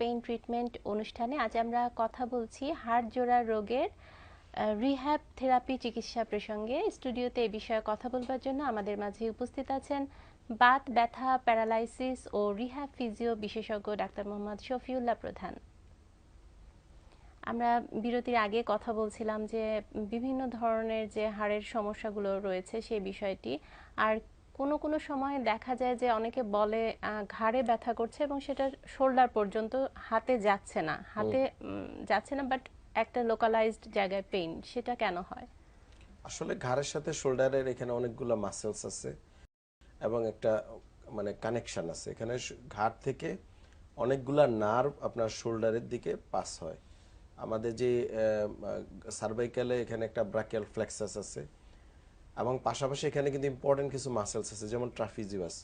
Pain treatment অনুষ্ঠানে আজ আমরা কথা বলছি হাড় জোড়া রোগের রিহ্যাব থেরাপি চিকিৎসা প্রসঙ্গে। স্টুডিওতে এই বিষয়ে কথা বলবার জন্য আমাদের মাঝে উপস্থিত আছেন বাত, ব্যথা, প্যারালাইসিস ও রিহ্যাব ফিজিও বিশেষজ্ঞ ডাক্তার মোহাম্মদ শফিউল্লাহ প্রধান। আমরা বিরতির আগে কথা বলছিলাম যে, বিভিন্ন ধরনের যে হাড়ের সমস্যাগুলো রয়েছে সেই বিষয়টি আর কোনো কোনো সময় দেখা যায় যে অনেকে বলে ঘাড়ে ব্যথা করছে এবং সেটা শোল্ডার পর্যন্ত হাতে যাচ্ছে না। হাতে যাচ্ছে না বাট একটা লোকালাইজড জায়গায় পেইন সেটা কেন হয়? আসলে ঘাড়ের সাথে শোল্ডারের এখানে অনেকগুলো মাসেলস আছে এবং একটা মানে কানেকশন আছে। এখানে ঘাড় থেকে অনেকগুলা নার্ভ আপনার শোল্ডারের দিকে পাস হয়। আমাদের যে সার্ভাইকালে এখানে একটা ব্রাকিয়াল ফ্লেক্সাস আছে। এবং পাশাপাশি এখানে কিন্তু ইম্পর্টেন্ট কিছু মাসেলস আছে যেমন ট্রাফিজিওয়াস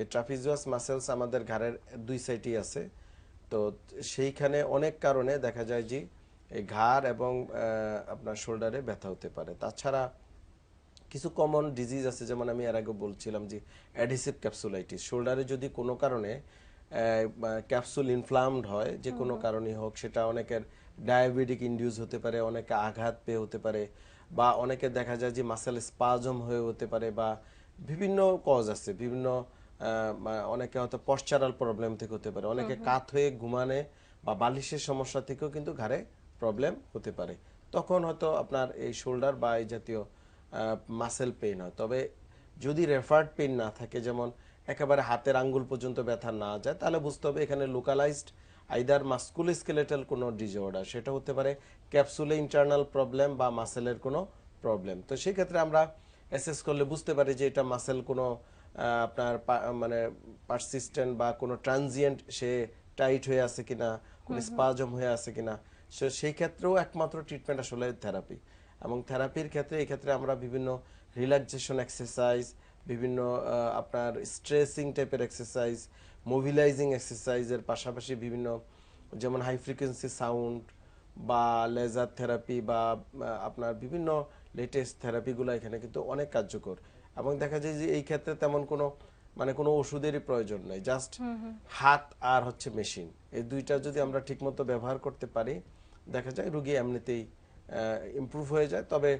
এই ট্রাফিজিওয়াস মাসেলস আমাদের ঘাড়ের দুই সাইডেই আছে। তো সেইখানে অনেক কারণে দেখা যায় যে এই ঘাড় এবং আপনার শোল্ডারে ব্যথা হতে পারে। তাছাড়া কিছু কমন ডিজিজ আছে যেমন আমি এর আগে বলছিলাম যে অ্যাডিসিভ ক্যাপসুলাইটিস শোল্ডারে যদি কোনো কারণে ক্যাপসুল ইনফ্লামড হয় যে কোনো কারণেই হোক সেটা অনেকের ডায়াবেটিক ইনডিউস হতে পারে অনেকে আঘাত পেয়ে হতে পারে। বা অনেকে দেখা যায় যে মাসেল স্পাজম হয়ে হতে পারে বা বিভিন্ন কজ আছে বিভিন্ন অনেকে হয়তো পশ্চারাল প্রবলেম থেকে হতে পারে। অনেকে কাত হয়ে ঘুমানে বা বালিশের সমস্যা থেকেও কিন্তু ঘাড়ে প্রবলেম হতে পারে। তখন হয়তো আপনার এই শোল্ডার বা এই জাতীয় মাসেল পেইন হয়। তবে যদি রেফার্ড পেইন না থাকে যেমন একেবারে হাতের আঙ্গুল পর্যন্ত ব্যথা না যায় তাহলে বুঝতে হবে এখানে লোকালাইজড আইদার মাস্কুলোস্কেলেটাল কোনো ডিজঅর্ডার সেটা হতে পারে ক্যাপসুলে ইন্টারনাল প্রবলেম বা মাসেলের কোনো প্রবলেম তো সেই ক্ষেত্রে আমরা অ্যাসেস করলে বুঝতে পারি যে এটা মাসেল কোনো আপনার মানে পারসিস্টেন্ট বা কোনো ট্রানজিয়েন্ট সে টাইট হয়ে আছে কিনা কোনো স্পাজম হয়ে আছে কিনা। সো সেই ক্ষেত্রেও একমাত্র ট্রিটমেন্ট আসলে থেরাপি এবং থেরাপির ক্ষেত্রে এই ক্ষেত্রে আমরা বিভিন্ন রিল্যাক্সেশন এক্সারসাইজ বিভিন্ন আপনার স্ট্রেসিং টাইপের এক্সারসাইজ মোবিলাইজিং এক্সারসাইজের পাশাপাশি বিভিন্ন যেমন হাই ফ্রিকোয়েন্সি সাউন্ড বা লেজার থেরাপি বা আপনার বিভিন্ন লেটেস্ট থেরাপিগুলো এখানে কিন্তু অনেক কার্যকর। এবং দেখা যায় যে এই ক্ষেত্রে তেমন কোনো মানে কোনো ওষুধেরই প্রয়োজন নেই জাস্ট হাত আর হচ্ছে মেশিন এই দুইটা যদি আমরা ঠিকমতো ব্যবহার করতে পারি দেখা যায় রুগী এমনিতেই ইমপ্রুভ হয়ে যায়। তবে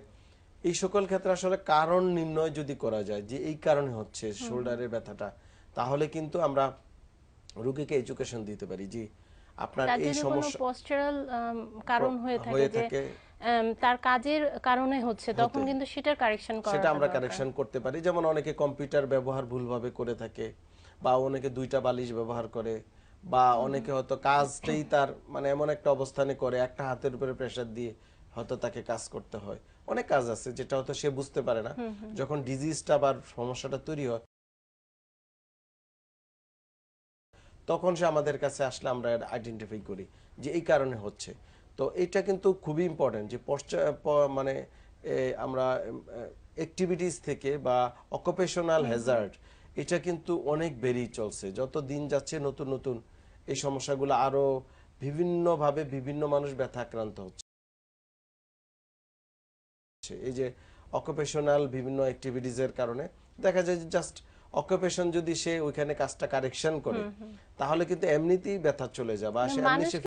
এই সকল ক্ষেত্রে আসলে কারণ নির্ণয় যদি করা যায় যে এই কারণে হচ্ছে শোল্ডারের ব্যথাটা তাহলে কিন্তু আমরা রুগীকে এডুকেশন দিতে পারি যে আপনার এই সমস্যা পশ্চারাল কারণ হয়ে থাকে যে তার কাজের কারণে হচ্ছে তখন কিন্তু সেটার কারেকশন করা সেটা আমরা কারেকশন করতে পারি। যেমন অনেকে কম্পিউটার ব্যবহার ভুলভাবে করে থাকে বা অনেকে দুইটা বালিশ ব্যবহার করে বা অনেকে হয়তো কাজটাই তার মানে এমন একটা অবস্থানে করে একটা হাতের উপরে প্রেসার দিয়ে হয়তো তাকে কাজ করতে হয়। অনেক কাজ আছে যেটা হয়তো সে বুঝতে পারে না। যখন ডিজিজটা বা সমস্যাটা তৈরি হয় তখন সে আমাদের কাছে আসলে আমরা আইডেন্টিফাই করি যে এই কারণে হচ্ছে। তো এটা কিন্তু খুবই ইম্পর্টেন্ট যে মানে আমরা অ্যাক্টিভিটিস থেকে বা অকুপেশনাল হ্যাজার্ড এটা কিন্তু অনেক বেরিয়ে চলছে। যত দিন যাচ্ছে নতুন নতুন এই সমস্যাগুলো আরও বিভিন্নভাবে বিভিন্ন মানুষ ব্যথা আক্রান্ত হচ্ছে। এই যে অকুপেশনাল বিভিন্ন অ্যাক্টিভিটিজের কারণে দেখা যায় যে জাস্ট অকুপেশন যদি সে ওইখানে কাজটা কারেকশন করে তাহলে কিন্তু এমনিতেই ব্যথা চলে যাবে। আর সে এমনি সে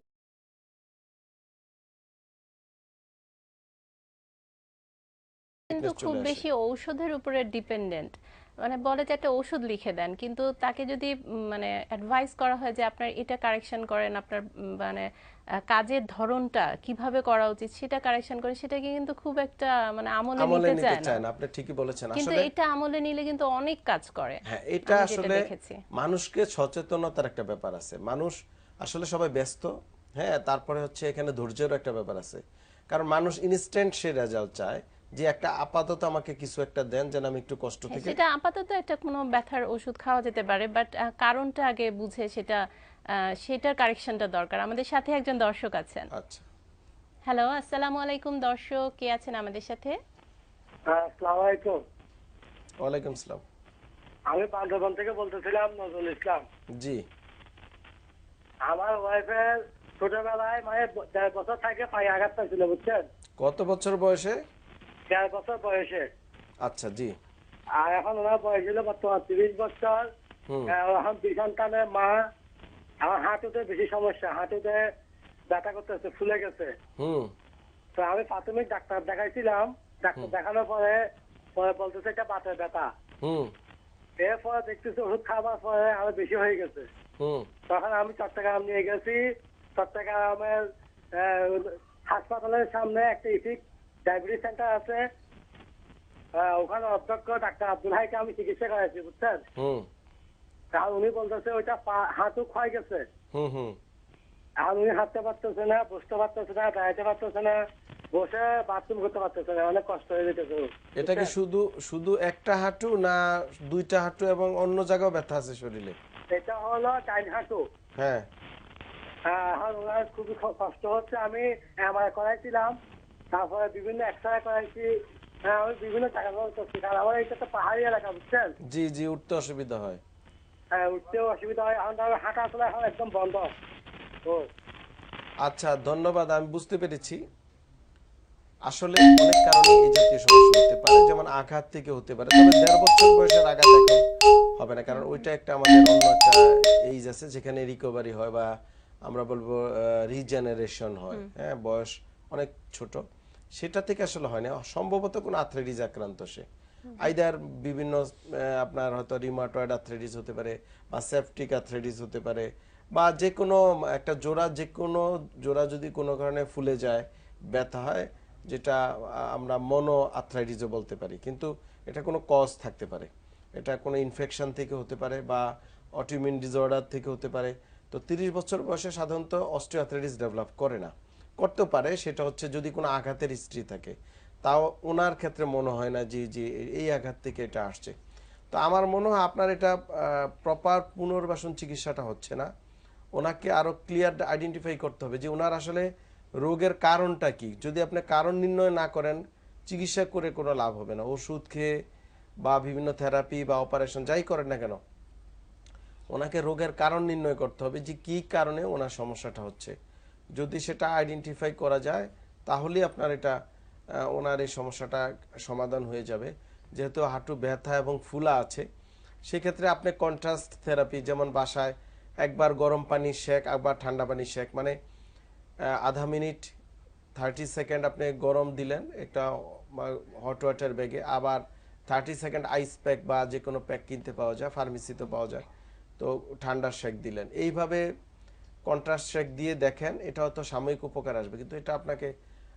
কিন্তু খুব বেশি ঔষধের উপরে ডিপেন্ডেন্ট মানে বলে যে একটা ওষুধ লিখে দেন কিন্তু তাকে যদি মানে অ্যাডভাইস করা হয় যে আপনার এটা কারেকশন করেন আপনার মানে কাজের ধরনটা কীভাবে করা উচিত সেটা কারেকশন করে সেটাকে কিন্তু খুব একটা মানে আমলে নিতে চায় না। আপনি ঠিকই বলেছেন। আসলে কিন্তু এটা আমলে নিলে কিন্তু অনেক কাজ করে। হ্যাঁ এটা আসলে মানুষকে সচেতনতার একটা ব্যাপার আছে। মানুষ আসলে সবাই ব্যস্ত হ্যাঁ তারপরে হচ্ছে এখানে ধৈর্যের একটা ব্যাপার আছে। কারণ মানুষ ইনস্ট্যান্ট সে রেজাল্ট চায়। যে একটা আপাতত আমাকে কিছু একটা দেন যেন আমি একটু কষ্ট হ্যাঁ, থেকে সেটা আপাতত একটা কোনো ব্যথার ওষুধ খাওয়া যেতে পারে বাট কারণটা আগে বুঝে সেটা সেটার কারেকশনটা দরকার। আমাদের সাথে একজন দর্শক আছেন। আচ্ছা। হ্যালো আসসালামু আলাইকুম দর্শক কে আছেন আমাদের সাথে? হ্যাঁ আসসালামু আলাইকুম। ওয়ালাইকুম আসসালাম। আমি বান্ধবন থেকে বলতেছিলাম নজরুল ইসলাম। জি। আমার ওয়াইফের ছোটবেলায় মানে দেড় বছর থেকে পায়ে আঘাত পাইছিল বুঝছেন? কত বছর বয়সে? দেড় বছর বয়সে। আচ্ছা জি। আর এখন ওনার বয়স হলো বর্তমান তিরিশ বছর। এখন দুই সন্তানের মা। আমার হাঁটুতে বেশি সমস্যা। হাঁটুতে ব্যথা করতেছে ফুলে গেছে। তো আমি প্রাথমিক ডাক্তার দেখাইছিলাম। ডাক্তার দেখানোর পরে পরে বলতেছে এটা বাতের ব্যথা। এরপরে দেখতেছি ওষুধ খাবার পরে আরও বেশি হয়ে গেছে। তখন আমি চট্টগ্রাম নিয়ে গেছি। চট্টগ্রামের হাসপাতালের সামনে একটা ডায়াবেটিস সেন্টার আছে। ওখানে অধ্যক্ষ ডাক্তার আব্দুল হাইকে আমি চিকিৎসা করাইছি বুঝছেন? উনি বলতেছে ওইটা ক্ষয় গেছে। আর উনি হাঁটতে পারতেছে না বসতে পারতেছে না দাঁড়াতে পারতেছে না বসে বাথরুম করতে পারতেছে না অনেক কষ্ট হয়ে যেতেছে এটা কি শুধু শুধু একটা হাঁটু না দুইটা হাঁটু এবং অন্য জায়গাও ব্যথা আছে শরীরে? এটা হলো ডাইন হাঁটু। হ্যাঁ। হ্যাঁ, ওনার খুবই কষ্ট হচ্ছে আমি এমআরআই করাইছিলাম। তারপরে বিভিন্ন এক্সরে করাইছি হ্যাঁ আমি বিভিন্ন টাকা খরচ করছি। কারণ আমার এটা তো পাহাড়ি এলাকা বুঝছেন? জি জি উঠতে অসুবিধা হয়। হ্যাঁ উঠতেও অসুবিধা হয়। এখন তার হাঁটা চলা এখন একদম বন্ধ। ও আচ্ছা ধন্যবাদ আমি বুঝতে পেরেছি। আসলে অনেক কারণে এই জাতীয় সমস্যা হতে পারে যেমন আঘাত থেকে হতে পারে। তবে দেড় বছর বয়সের আঘাত এখন হবে না কারণ ওইটা একটা আমাদের অন্য একটা এইজ আছে যেখানে রিকভারি হয় বা আমরা বলব রিজেনারেশন হয়। হ্যাঁ বয়স অনেক ছোট। সেটা থেকে আসলে হয় না। সম্ভবত কোনো আর্থ্রাইটিস আক্রান্ত সে। আইদার বিভিন্ন আপনার হয়তো রিমাটয়েড আথ্রাইটিস হতে পারে বা সেপটিক আথ্রাইটিস হতে পারে বা যে কোনো একটা জোড়া যে কোনো জোড়া যদি কোনো কারণে ফুলে যায়, ব্যথা হয়, যেটা আমরা মনো আথ্রাইটিসও বলতে পারি। কিন্তু এটা কোনো কজ থাকতে পারে। এটা কোনো ইনফেকশন থেকে হতে পারে বা অটিমিউন ডিসঅর্ডার থেকে হতে পারে। তো তিরিশ বছর বয়সে সাধারণত অস্টিওআথ্রাইটিস ডেভেলপ করে না। করতে পারে, সেটা হচ্ছে যদি কোনো আঘাতের হিস্ট্রি থাকে। তাও ওনার ক্ষেত্রে মনে হয় না যে যে এই আঘাত থেকে এটা আসছে। তো আমার মনে হয় আপনার এটা প্রপার পুনর্বাসন চিকিৎসাটা হচ্ছে না। ওনাকে আরও ক্লিয়ার আইডেন্টিফাই করতে হবে যে ওনার আসলে রোগের কারণটা কি। যদি আপনি কারণ নির্ণয় না করেন, চিকিৎসা করে কোনো লাভ হবে না। ওষুধ খেয়ে বা বিভিন্ন থেরাপি বা অপারেশন যাই করেন না কেন, ওনাকে রোগের কারণ নির্ণয় করতে হবে যে কি কারণে ওনার সমস্যাটা হচ্ছে। যদি সেটা আইডেন্টিফাই করা যায়, তাহলেই আপনার এটা ওনার এই সমস্যাটা সমাধান হয়ে যাবে। যেহেতু হাঁটু ব্যথা এবং ফুলা আছে, সেক্ষেত্রে আপনি কন্ট্রাস্ট থেরাপি যেমন বাসায় একবার গরম পানি শেক একবার ঠান্ডা পানি শেক মানে আধা মিনিট থার্টি সেকেন্ড আপনি গরম দিলেন একটা হট ওয়াটার ব্যাগে আবার থার্টি সেকেন্ড আইস প্যাক বা যে কোনো প্যাক কিনতে পাওয়া যায় ফার্মেসিতে পাওয়া যায়, তো ঠান্ডার শেক দিলেন। এইভাবে কন্ট্রাস্ট শেক দিয়ে দেখেন এটা হয়তো সাময়িক উপকার আসবে। কিন্তু এটা আপনাকে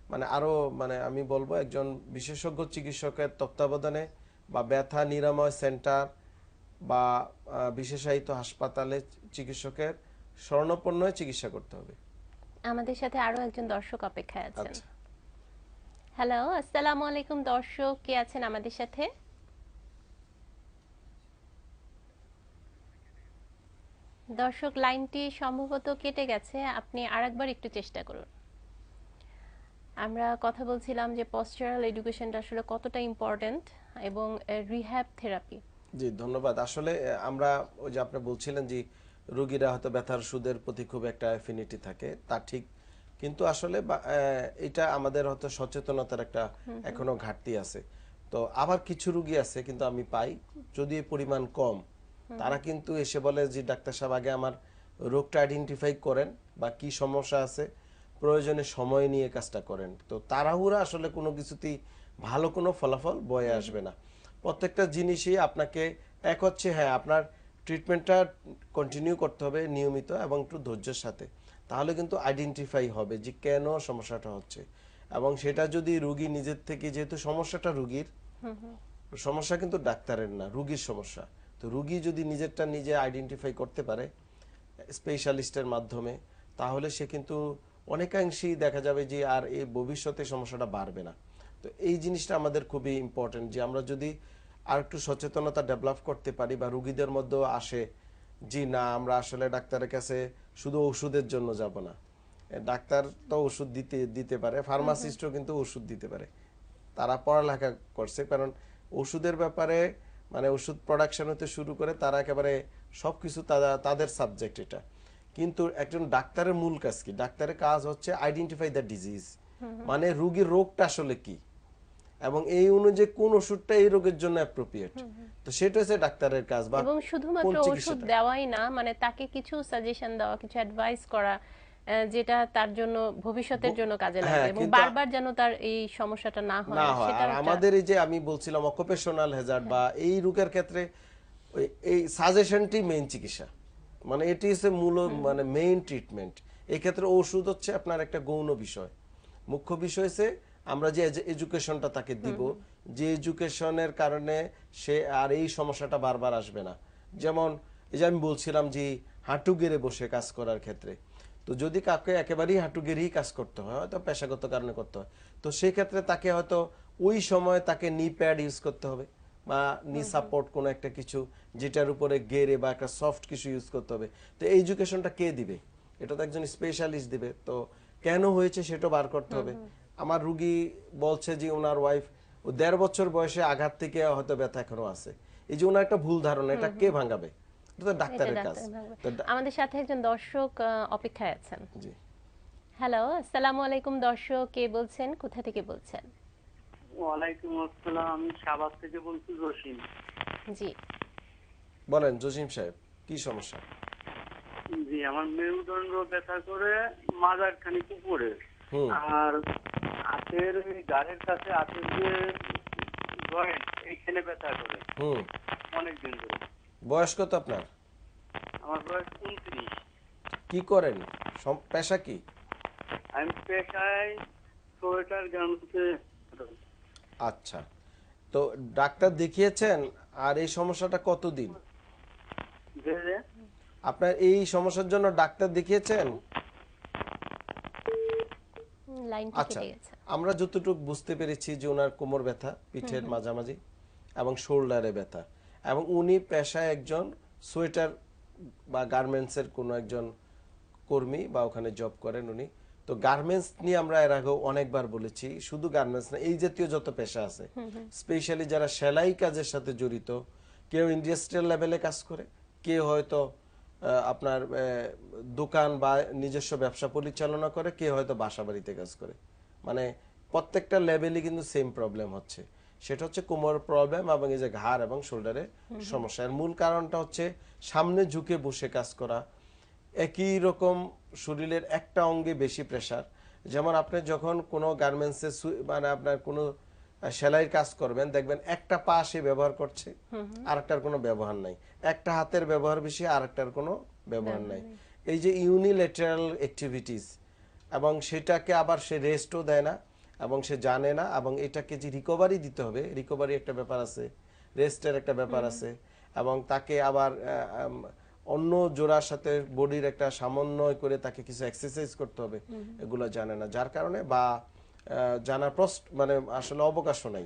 মানে আরও মানে আমি বলব একজন বিশেষজ্ঞ চিকিৎসকের তত্ত্বাবধানে বা ব্যথা নিরাময় সেন্টার বা বিশেষায়িত হাসপাতালে চিকিৎসকের স্বর্ণপন্ন চিকিৎসা করতে হবে। আমাদের সাথে আরও একজন দর্শক অপেক্ষায় আছেন। আচ্ছা। হ্যালো আসসালামু আলাইকুম দর্শক কে আছেন আমাদের সাথে? দর্শক লাইনটি সম্ভবত কেটে গেছে। আপনি আরেকবার একটু চেষ্টা করুন। আমরা কথা বলছিলাম যে পশ্চারাল এডুকেশনটা আসলে কতটা ইম্পর্ট্যান্ট এবং রিহ্যাব থেরাপি জি ধন্যবাদ। আসলে আমরা ওই যে আপনি বলছিলেন যে রোগীরা হয়তো ব্যথার সুদের প্রতি খুব একটা অ্যাফিনিটি থাকে তা ঠিক। কিন্তু আসলে এটা আমাদের হয়তো সচেতনতার একটা এখনও ঘাটতি আছে। তো আবার কিছু রোগী আছে কিন্তু আমি পাই যদি পরিমাণ কম তারা কিন্তু এসে বলে যে ডাক্তার সাহেব আগে আমার রোগটা আইডেন্টিফাই করেন বা কি সমস্যা আছে প্রয়োজনে সময় নিয়ে কাজটা করেন। তো তাড়াহুড়া আসলে কোনো কিছুতেই ভালো কোনো ফলাফল বয়ে আসবে না। প্রত্যেকটা জিনিসই আপনাকে এক হচ্ছে হ্যাঁ আপনার ট্রিটমেন্টটা কন্টিনিউ করতে হবে নিয়মিত এবং একটু ধৈর্যের সাথে। তাহলে কিন্তু আইডেন্টিফাই হবে যে কেন সমস্যাটা হচ্ছে? এবং সেটা যদি রুগী নিজের থেকে যেহেতু সমস্যাটা রুগীর সমস্যা কিন্তু ডাক্তারের না রুগীর সমস্যা। তো রুগী যদি নিজেরটা নিজে আইডেন্টিফাই করতে পারে স্পেশালিস্টের মাধ্যমে তাহলে সে কিন্তু অনেকাংশেই দেখা যাবে যে আর এই ভবিষ্যতে সমস্যাটা বাড়বে না। তো এই জিনিসটা আমাদের খুবই ইম্পর্টেন্ট যে আমরা যদি আর একটু সচেতনতা ডেভেলপ করতে পারি বা রুগীদের মধ্যেও আসে জি না আমরা আসলে ডাক্তারের কাছে শুধু ওষুধের জন্য যাব না। ডাক্তার তো ওষুধ দিতে দিতে পারে ফার্মাসিস্টও কিন্তু ওষুধ দিতে পারে। তারা পড়ালেখা করছে কারণ ওষুধের ব্যাপারে মানে ওষুধ প্রোডাকশন হতে শুরু করে তারা একেবারে সবকিছু তারা তাদের সাবজেক্ট এটা। কিন্তু একজন ডাক্তারের মূল কাজ কি? ডাক্তারের কাজ হচ্ছে আইডেন্টিফাই দ্য ডিজিজ মানে রোগীর রোগটা আসলে কি? এবং এই অনুযায়ী কোন ওষুধটা এই রোগের জন্য অ্যাপ্রোপ্রিয়েট তো সেটা হচ্ছে ডাক্তারের কাজ বা এবং শুধুমাত্র ওষুধ দেওয়াই না মানে তাকে কিছু সাজেশন দেওয়া কিছু অ্যাডভাইস করা যেটা তার জন্য ভবিষ্যতের জন্য কাজে লাগবে হ্যাঁ, এবং বারবার যেন তার এই সমস্যাটা না হয় না হয়। সেটা আমাদের এই যে আমি বলছিলাম অকুপেশনাল হ্যাজার্ড বা এই রোগের ক্ষেত্রে এই সাজেশনটি মেইন চিকিৎসা। মানে এটি হচ্ছে মূল মানে মেইন ট্রিটমেন্ট এই ক্ষেত্রে ওষুধ হচ্ছে আপনার একটা গৌণ বিষয়। মুখ্য বিষয় হচ্ছে আমরা যে এডুকেশনটা তাকে দিব যে এডুকেশনের কারণে সে আর এই সমস্যাটা বারবার আসবে না। যেমন এই যে আমি বলছিলাম যে হাঁটু গেড়ে বসে কাজ করার ক্ষেত্রে। তো যদি কাউকে একেবারেই হাঁটু গেড়েই কাজ করতে হয় হয়তো পেশাগত কারণে করতে হয়। তো সেক্ষেত্রে তাকে হয়তো ওই সময় তাকে নি প্যাড ইউজ করতে হবে বা নি সাপোর্ট কোনো একটা কিছু যেটার উপরে গেড়ে বা একটা সফট কিছু ইউজ করতে হবে। তো এই এডুকেশনটা কে দিবে? এটা তো একজন স্পেশালিস্ট দিবে। তো কেন হয়েছে সেটা বার করতে হবে। আমার রুগী বলছে যে ওনার ওয়াইফ ও দেড় বছর বয়সে আঘাত থেকে হয়তো ব্যথা এখনও আছে। এই যে ওনার একটা ভুল ধারণা এটা কে ভাঙাবে? তো এটা ডাক্তারের কাজ। আমাদের সাথে একজন দর্শক অপেক্ষায় আছেন। জি। হ্যালো আসসালামু আলাইকুম দর্শক কে বলছেন? কোথা থেকে বলছেন? ওয়ালাইকুম আসসালাম আমি শাহবাগ থেকে বলছি রশিদ জি। বলেন জসিম সাহেব কি সমস্যা? জি আমার মেরুদণ্ড ব্যথা করে মাজার খানিক উপরে আর হাতের ওই গাড়ির কাছে হাতের যে জয়েন্ট এইখানে ব্যথা করে। হুম। অনেক দিন ধরে। বয়স কত আপনার? আমার বয়স উনত্রিশ। কি করেন? পেশা কি? আমি পেশায় সোয়েটার গামছে আচ্ছা। তো ডাক্তার দেখিয়েছেন আর এই সমস্যাটা কতদিন? আপনার এই সমস্যার জন্য ডাক্তার দেখিয়েছেন? আচ্ছা কেটে গেছে। আমরা যতটুকু বুঝতে পেরেছি যে ওনার কোমর ব্যথা পিঠের মাঝামাঝি এবং শোল্ডারে ব্যথা। এবং উনি পেশায় একজন সোয়েটার বা গার্মেন্টসের কোনো একজন কর্মী বা ওখানে জব করেন উনি। তো গার্মেন্টস নিয়ে আমরা এর আগেও অনেকবার বলেছি শুধু গার্মেন্টস না এই জাতীয় যত পেশা আছে স্পেশালি যারা সেলাই কাজের সাথে জড়িত কেউ ইন্ডাস্ট্রিয়াল লেভেলে কাজ করে কেউ হয়তো আপনার দোকান বা নিজস্ব ব্যবসা পরিচালনা করে কেউ হয়তো বাসা বাড়িতে কাজ করে। মানে প্রত্যেকটা লেভেলই কিন্তু সেম প্রবলেম হচ্ছে। সেটা হচ্ছে কোমর প্রবলেম এবং এই যে ঘাড় এবং শোল্ডারে সমস্যা। এর মূল কারণটা হচ্ছে সামনে ঝুঁকে বসে কাজ করা। একই রকম শরীরের একটা অঙ্গে বেশি প্রেসার যেমন আপনি যখন কোনো গার্মেন্টসে মানে আপনার কোনো সেলাইয়ের কাজ করবেন দেখবেন একটা পা সে ব্যবহার করছে আর একটার কোনো ব্যবহার নাই। একটা হাতের ব্যবহার বেশি আর একটার কোনো ব্যবহার নাই। এই যে ইউনিলেটারাল অ্যাক্টিভিটিস এবং সেটাকে আবার সে রেস্টও দেয় না। এবং সে জানে না এবং এটাকে যে রিকভারি দিতে হবে রিকভারি একটা ব্যাপার আছে রেস্টের একটা ব্যাপার আছে এবং তাকে আবার অন্য জোড়ার সাথে বডির একটা সমন্বয় করে তাকে কিছু এক্সারসাইজ করতে হবে এগুলো জানে না। যার কারণে বা জানার প্রশ্ন মানে আসলে অবকাশও নাই।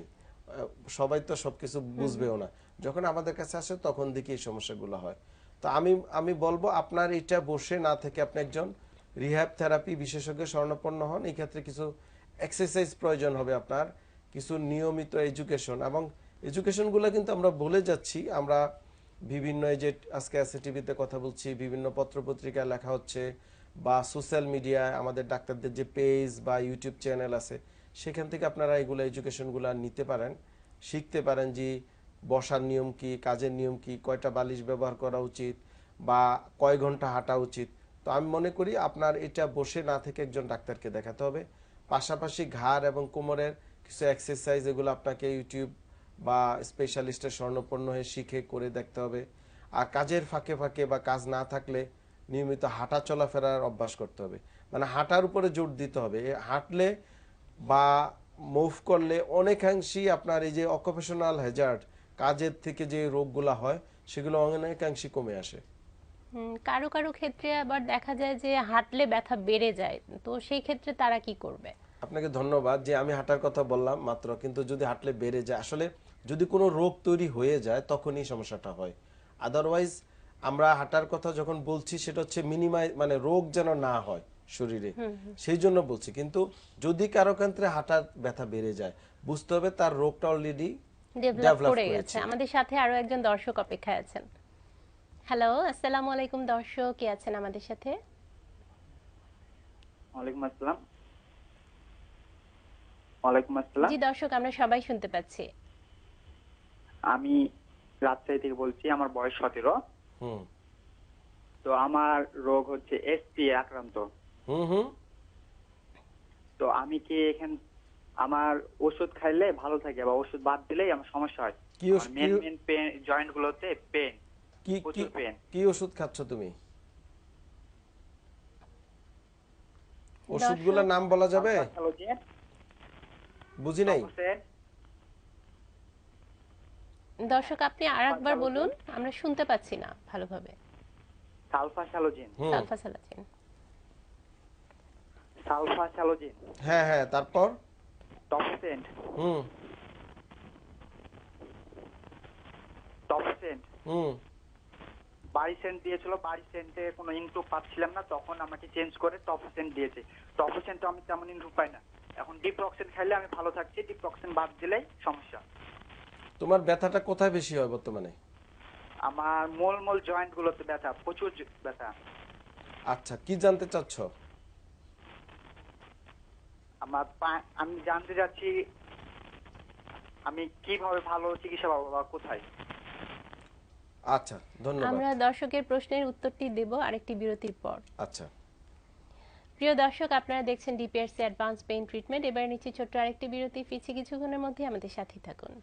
সবাই তো সবকিছু বুঝবেও না। যখন আমাদের কাছে আসে তখন দেখি এই সমস্যাগুলো হয়। তো আমি আমি বলব আপনার এটা বসে না থেকে আপনি একজন রিহ্যাব থেরাপি বিশেষজ্ঞ স্বর্ণপন্ন হন। এই ক্ষেত্রে কিছু এক্সারসাইজ প্রয়োজন হবে আপনার, কিছু নিয়মিত এডুকেশন এবং এডুকেশনগুলো কিন্তু আমরা বলে যাচ্ছি। আমরা বিভিন্ন যে আজকে আছে টিভিতে কথা বলছি, বিভিন্ন পত্রপত্রিকায় লেখা হচ্ছে বা সোশ্যাল মিডিয়ায় আমাদের ডাক্তারদের যে পেজ বা ইউটিউব চ্যানেল আছে, সেখান থেকে আপনারা এগুলো এডুকেশনগুলো নিতে পারেন, শিখতে পারেন যে বসার নিয়ম কি, কাজের নিয়ম কি, কয়টা বালিশ ব্যবহার করা উচিত বা কয় ঘণ্টা হাঁটা উচিত। তো আমি মনে করি আপনার এটা বসে না থেকে একজন ডাক্তারকে দেখাতে হবে। পাশাপাশি ঘাড় এবং কোমরের কিছু এক্সারসাইজ এগুলো আপনাকে ইউটিউব বা স্পেশালিস্টের স্বর্ণপন্ন হয়ে শিখে করে দেখতে হবে। আর কাজের ফাঁকে ফাঁকে বা কাজ না থাকলে নিয়মিত হাঁটা চলাফেরার অভ্যাস করতে হবে। মানে হাঁটার উপরে জোর দিতে হবে। হাঁটলে বা মুভ করলে অনেকাংশেই আপনার এই যে অকুপেশনাল হ্যাজার্ড কাজের থেকে যে রোগগুলো হয়, সেগুলো অনেকাংশই কমে আসে। কারও কারও ক্ষেত্রে আবার দেখা যায় যে হাঁটলে ব্যথা বেড়ে যায়। তো সেই ক্ষেত্রে তারা কি করবে? আপনাকে ধন্যবাদ যে আমি হাঁটার কথা বললাম মাত্র কিন্তু যদি হাঁটলে বেড়ে যায় আসলে যদি কোনো রোগ তৈরি হয়ে যায় তখনই সমস্যাটা হয়। আদারওয়াইজ আমরা হাঁটার কথা যখন বলছি সেটা হচ্ছে মিনিমাই মানে রোগ যেন না হয় শরীরে। সেই জন্য বলছি কিন্তু যদি কারও ক্ষেত্রে হাঁটার ব্যথা বেড়ে যায় বুঝতে হবে তার রোগটা অলরেডি ডেভেলপ করে গেছে। আমাদের সাথে আরও একজন দর্শক অপেক্ষায় আছেন। হ্যালো আসসালামু আলাইকুম দর্শক কে আছেন আমাদের সাথে? ওয়ালাইকুম আসসালাম। ওয়ালাইকুম আসসালাম। জি দর্শক আমরা সবাই শুনতে পাচ্ছি। আমি রাজশাহী থেকে বলছি আমার বয়স সতেরো। হুম। তো আমার রোগ হচ্ছে এসপি আক্রান্ত। হুম হুম। তো আমি কি এখান আমার ওষুধ খাইলে ভালো থাকে বা ওষুধ বাদ দিলেই আমার সমস্যা হয়? কি মেন মেন পেন জয়েন্ট গুলোতে পেন কি কি ওষুধ খাচ্ছ তুমি? ওষুধগুলোর নাম বলা যাবে? বুঝি নাই। দর্শক আপনি আরেকবার বলুন আমরা শুনতে পাচ্ছি না ভালোভাবে। সালফা স্যালোজিন হুম। সালফা সালাজিন সালফা স্যালোজিন হ্যাঁ হ্যাঁ তারপর? টপসেন্ট হুম। টপসেন্ট হুম। বাড়ি সেন্ট দিয়েছিল বাড়ি সেন্টে কোনো ইনটু পাচ্ছিলাম না তখন আমাকে চেঞ্জ করে টপসেন্ট দিয়েছে। টপসেন্ট আমি তেমন ইনটু পাই না। এখন ডিপ্রক্সেন খাইলে আমি ভালো থাকছি ডিপ্রক্সেন বাদ দিলেই সমস্যা। তোমার ব্যথাটা কোথায় বেশি হয় বর্তমানে? আমার মোল মোল জয়েন্ট গুলোতে ব্যথা প্রচুর ব্যথা। আচ্ছা কি জানতে চাচ্ছ? আমার আমি জানতে চাচ্ছি আমি কীভাবে ভালো চিকিৎসা পাবো বা কোথায়? আচ্ছা ধন্যবাদ। আমরা দর্শকের প্রশ্নের উত্তরটি দেব আরেকটি বিরতির পর। আচ্ছা। প্রিয় দর্শক আপনারা দেখছেন ডিপিআরসি অ্যাডভান্স পেইন ট্রিটমেন্ট এবার নিচে ছোট্ট আরেকটি বিরতি। ফিরছি কিছুক্ষণের মধ্যে আমাদের সাথে থাকুন।